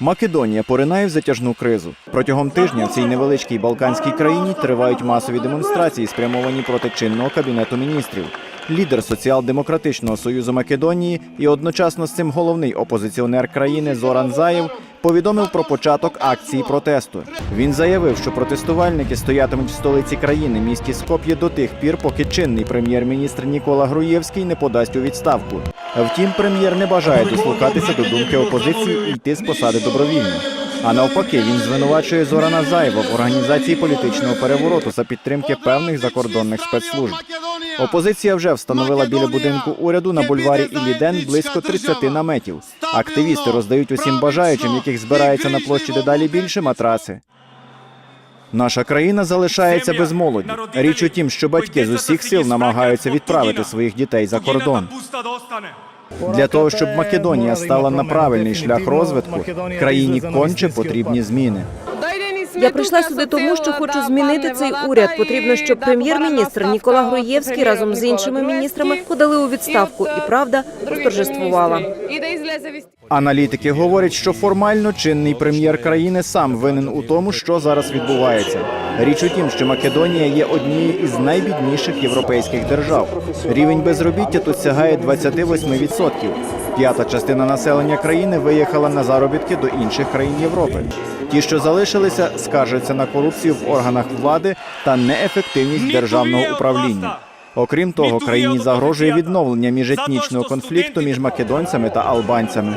Македонія поринає в затяжну кризу. Протягом тижня в цій невеличкій балканській країні тривають масові демонстрації, спрямовані проти чинного кабінету міністрів. Лідер соціал-демократичного союзу Македонії і одночасно з цим головний опозиціонер країни Зоран Заєв повідомив про початок акції протесту. Він заявив, що протестувальники стоятимуть в столиці країни місті Скоп'є до тих пір, поки чинний прем'єр-міністр Нікола Груєвський не подасть у відставку. Втім, прем'єр не бажає дослухатися до думки опозиції і йти з посади добровільно. А навпаки, він звинувачує Зорана Заєва в організації політичного перевороту за підтримки певних закордонних спецслужб. Опозиція вже встановила біля будинку уряду на бульварі Іліден близько 30 наметів. Активісти роздають усім бажаючим, яких збирається на площі дедалі більше матраци. Наша країна залишається без молоді. Річ у тім, що батьки з усіх сил намагаються відправити своїх дітей за кордон. Для того, щоб Македонія стала на правильний шлях розвитку, країні конче потрібні зміни. Я прийшла сюди тому, що хочу змінити цей уряд. Потрібно, щоб прем'єр-міністр Нікола Груєвський разом з іншими міністрами подали у відставку, і правда восторжествувала. Аналітики говорять, що формально чинний прем'єр країни сам винен у тому, що зараз відбувається. Річ у тім, що Македонія є однією із найбідніших європейських держав. Рівень безробіття тут сягає 28%. П'ята частина населення країни виїхала на заробітки до інших країн Європи. Ті, що залишилися, скаржаться на корупцію в органах влади та неефективність державного управління. Окрім того, країні загрожує відновлення міжетнічного конфлікту між македонцями та албанцями.